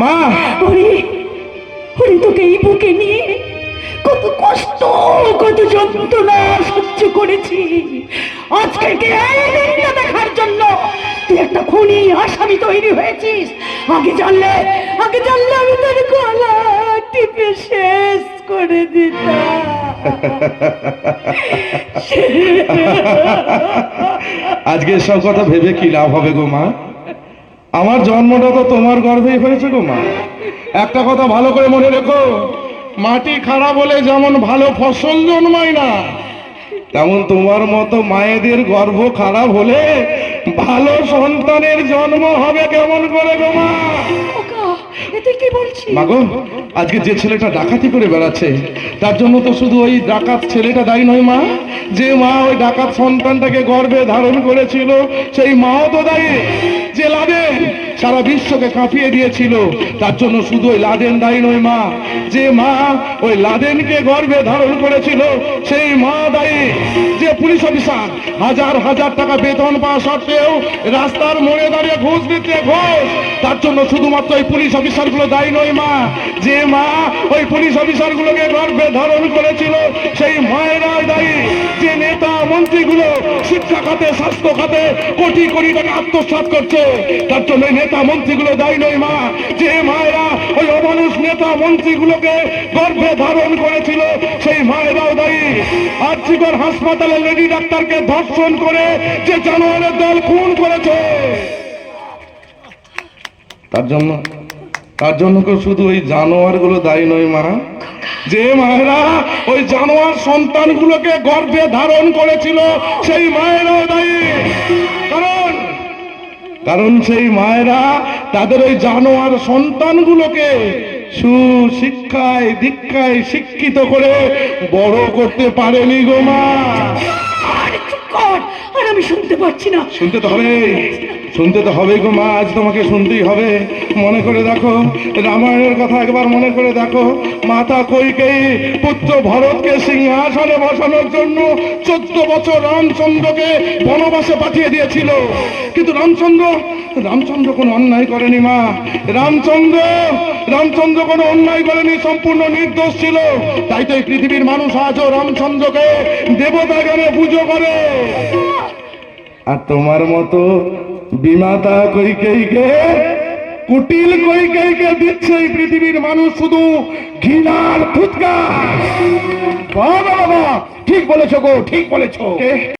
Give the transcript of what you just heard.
মা, ওরে ওরে তোকে এই বুকে নিয়ে কত কষ্ট, কত যন্ত্রণা সহ্য করেছি। আজকে কে দেখার জন্য? তুই একটা খুনি, আসামি তৈরি হয়েছিস। আগে জানলে আগে জানলে আমি তোর গলা টিপে শেষ করে দিতাম। আজকে সব কথা ভেবে কি লাভ হবে গো মা? আমার জন্মটা তো তোমার গর্ভেই হয়েছে গো মা। একটা কথা ভালো করে মনে রেখো মাটি খারাপ হলে যেমন ভালো ফসল জন্মায় না তেমন তোমার মতো মায়েদের গর্ভ খারাপ হলে ভালো সন্তানের জন্ম হবে কেমন করে গো মা? মাগো আজকে যে ছেলেটা ডাকাতি করে বেড়াচ্ছে তার জন্য তো শুধু ওই ডাকাত ছেলেটা দায়ী নয় মা। যে মা ওই ডাকাত সন্তানটাকে গর্ভে ধারণ করেছিল সেই মাও তো দায়ী। যে লাদেন সারা বিশ্বকে কাঁপিয়ে দিয়েছিল, তার জন্য শুধু ওই লাদেন দায়ী নয় মা। যে মা ওই লাদেনকে গর্ভে ধারণ করেছিল, সেই মা দায়ী। যে পুলিশ অফিসার হাজার হাজার টাকা বেতন পাওয়া সত্ত্বেও রাস্তার মোড়ে দাঁড়িয়ে ঘুষ দিচ্ছে, ঘুষ। তার জন্য শুধুমাত্র ওই পুলিশ অফিসারগুলো দায়ী নয় মা। যে মা ওই পুলিশ অফিসার গুলোকে গর্ভে ধারণ করেছিল, সেই মায়েরা দায়ী যে নেতা মন্ত্রীগুলো শিক্ষা খাতে, স্বাস্থ্য খাতে কোটি কোটি টাকা আত্মসাৎ করছে। তার জন্য নেতা মন্ত্রীগুলো দায়ী নয় মা, যে মায়েরা ওই অমানুষ নেতা মন্ত্রীগুলোকে গর্ভে ধারণ করেছিল, সেই মায়েরাও দায়ী। আর্থিকর হাসপাতালে লেডি ডাক্তারকে ধর্ষণ করে যে জানোয়ারের দল খুন করেছে। তার জন্য তার জন্য কেউ শুধু ওই জানোয়ারগুলো দায়ী নয় মা। যে মায়েরা ওই জানোয়ার সন্তানগুলোকে গর্ভে ধারণ করেছিল সেই মায়েরাও দায়ী। কারণ কারণ সেই মায়েরা তাদের ওই জানোয়ার সন্তানগুলোকে সুশিক্ষায় দীক্ষায় শিক্ষিত করে বড় করতে পারেনি গো মা। আরে আমি শুনতে পাচ্ছি না। শুনতে তো হবে শুনতে তো হবে গো মা, আজ তোমাকে শুনতেই হবে। মনে করে দেখো, রামায়ণের কথা একবার মনে করে দেখো। মাতা কইকেই পুত্র ভরতকে সিংহাসনে বসানোর জন্য চোদ্দ বছর রামচন্দ্রকে বনবাসে পাঠিয়ে দিয়েছিল। কিন্তু রামচন্দ্র রামচন্দ্র কোনো অন্যায় করেনি মা। রামচন্দ্র রামচন্দ্র কোনো অন্যায় করেনি, সম্পূর্ণ নির্দোষ ছিল। তাই তো এই পৃথিবীর মানুষ আজও রামচন্দ্রকে দেবতা জ্ঞানে পুজো করে। আর তোমার মতো বিমাতা কইকেইকে কুটিল কইকেইকে দিচ্ছে এই পৃথিবীর মানুষ শুধু ঘৃণার ফুৎকার। ঠিক বলেছ গো, ঠিক বলেছ।